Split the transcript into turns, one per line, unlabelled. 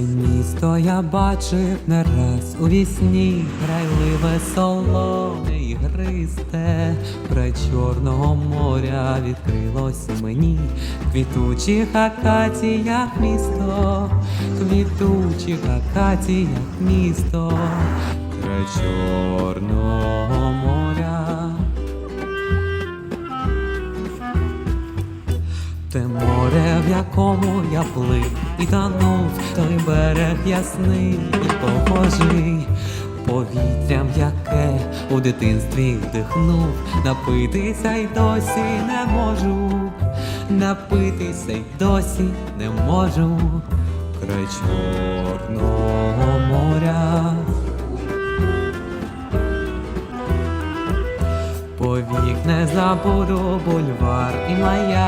Місто я бачив не раз. У вісні, грайливе солоне і гристе, край Чорного моря відкрилось мені, квітучих акаціях місто, квітучих акаціях місто, край Чорного моря. Те море, в якому я плив і танув, той берег ясний і похожий, повітрям, яке у дитинстві вдихнув, напитися й досі не можу, напитися й досі не можу, край Чорного моря. Повік не забуду бульвар і маяк